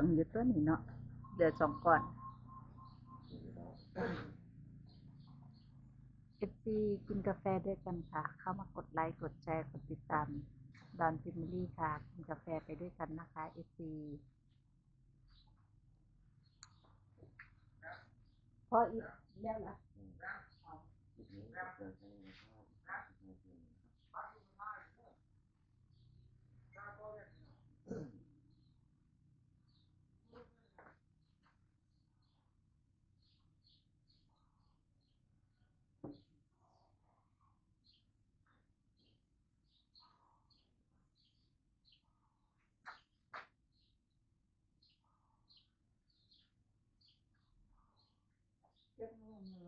องอยู่ตัวนี้เนาะเหลือสองก่อนเอฟซีกินกาแฟด้วยกันค่ะ เข้ามากดไลค์ กดแชร์ กดติดตามดอนฟิมลี่ค่ะ กินกาแฟไปด้วยกันนะคะเอฟซีพออีกแล้วล่ะ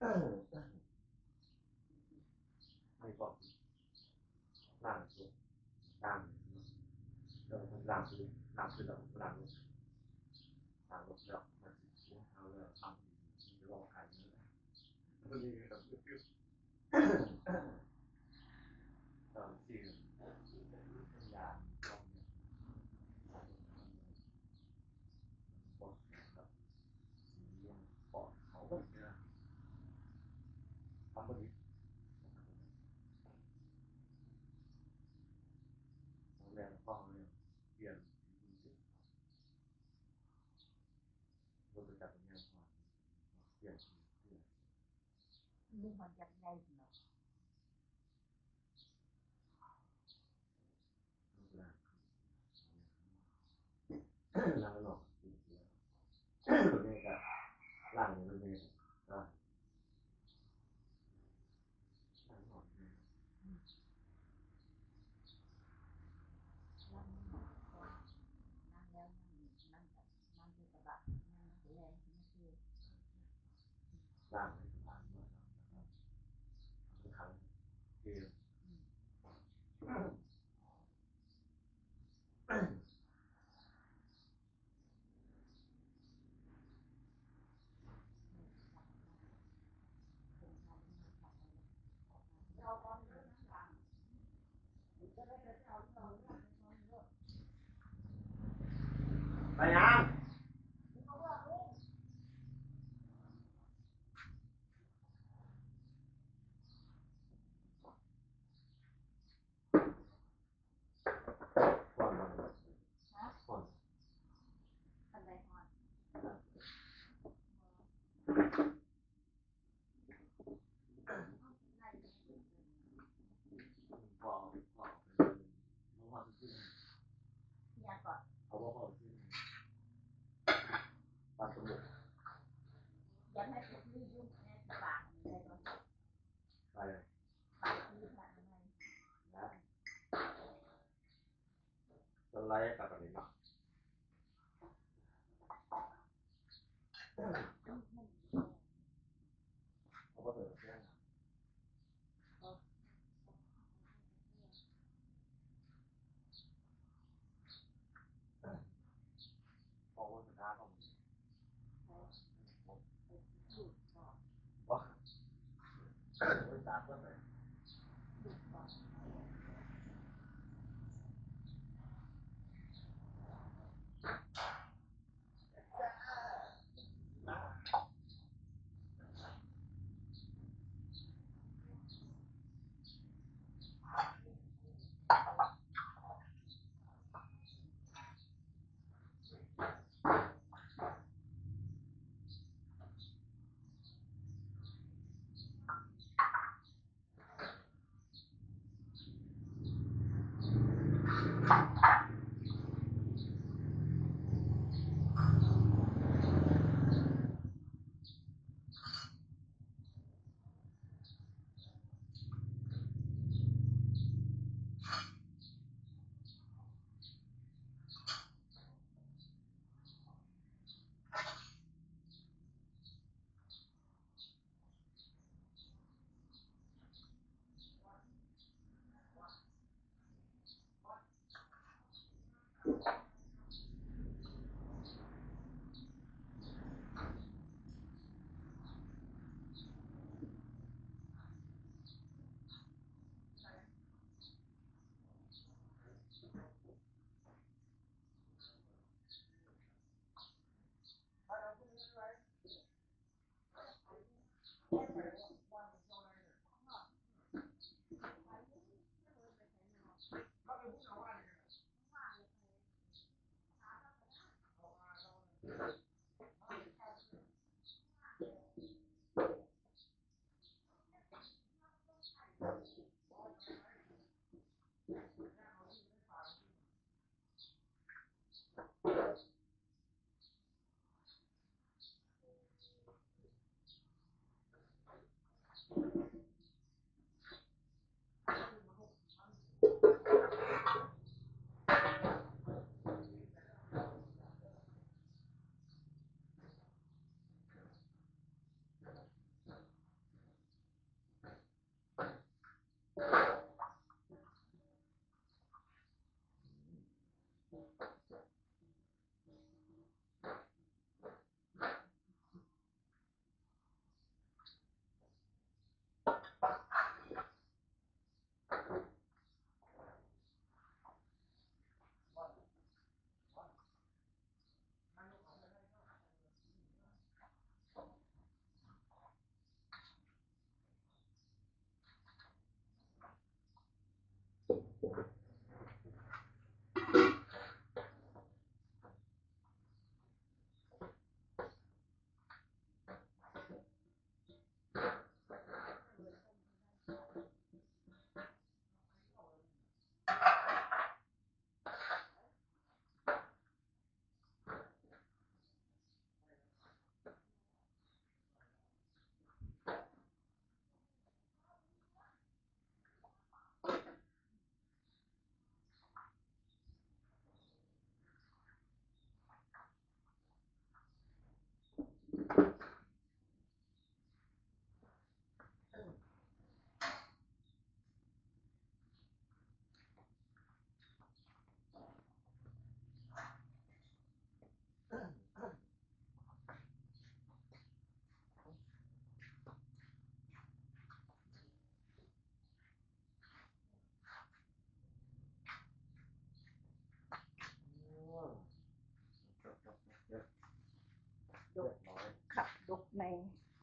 เออไม่บอกหล่างสุดล่างเดี๋ยวมันล่างสุดล่างสุดแล้วล่างลงล่างลงแล้วมันจะเอาเลยทำมีรอขายเนื้อมันมีแรถประจักษ์เนี่ยเปลี่ยนเปลี่ยน ลูกมันจะใหญ่เนาะ ล่างหลอกตัว ล่างให้ผ่านมาครับทุกครั้งคือ vào vào nó vào cái gì dạ có nó vào vào cái gì bắt đầu dạ mấy cái gì dùng cái phải bạc gì bạc này dạ tôi not with her.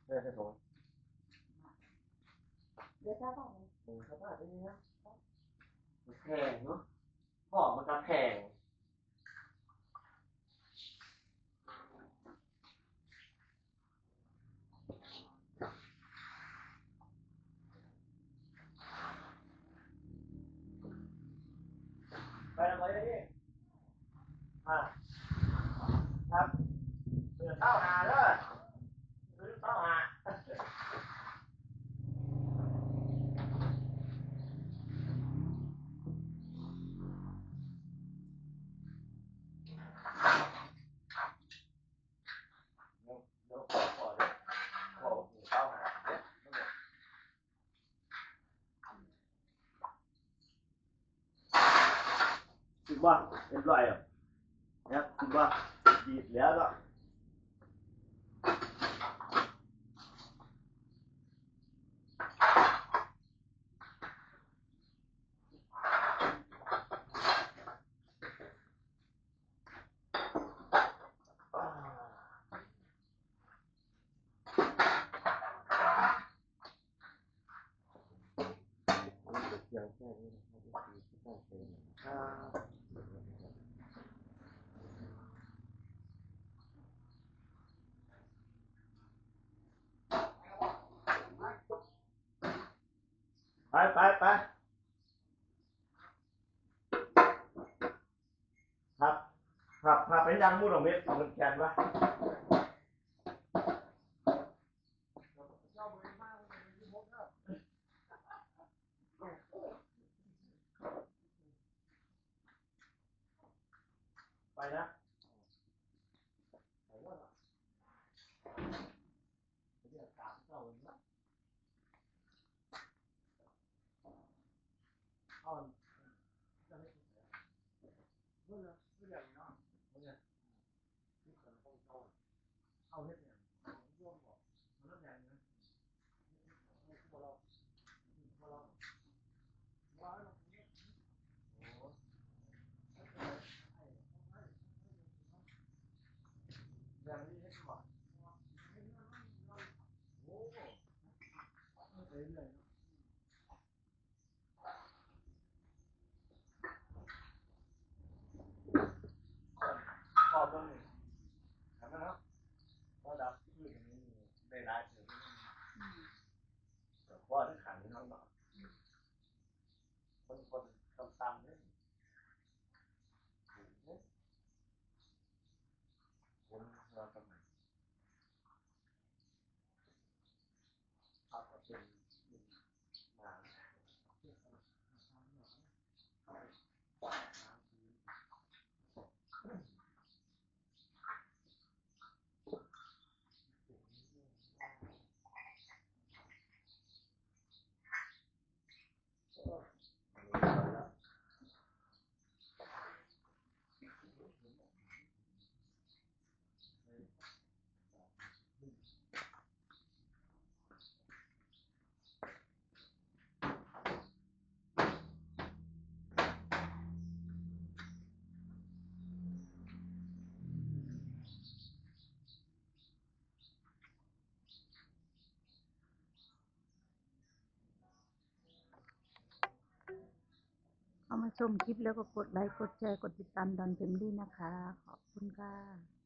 เออครับผมเดี๋ยวถ้าบอกเออครับว่าเป็นไงนะมันแพงเนาะหอมมันก็แพง 금방 일로와요 야 금방 이 레아가 Yeah. ไปไปไปครับครับครับไปยังมูดของเม็ดของมันแกนวะไปนะ Bây giờ nó bây giờ cái cần không to sau hết này nó vuông bỏ nó lớp này nữa không có lo không có lo quá nó cũng ủa giờ đi hết rồi Đấy là so มาชมคลิปแล้วก็กดไลค์ กดแชร์ กดติดตามดอนเฟมลี่นะคะ ขอบคุณค่ะ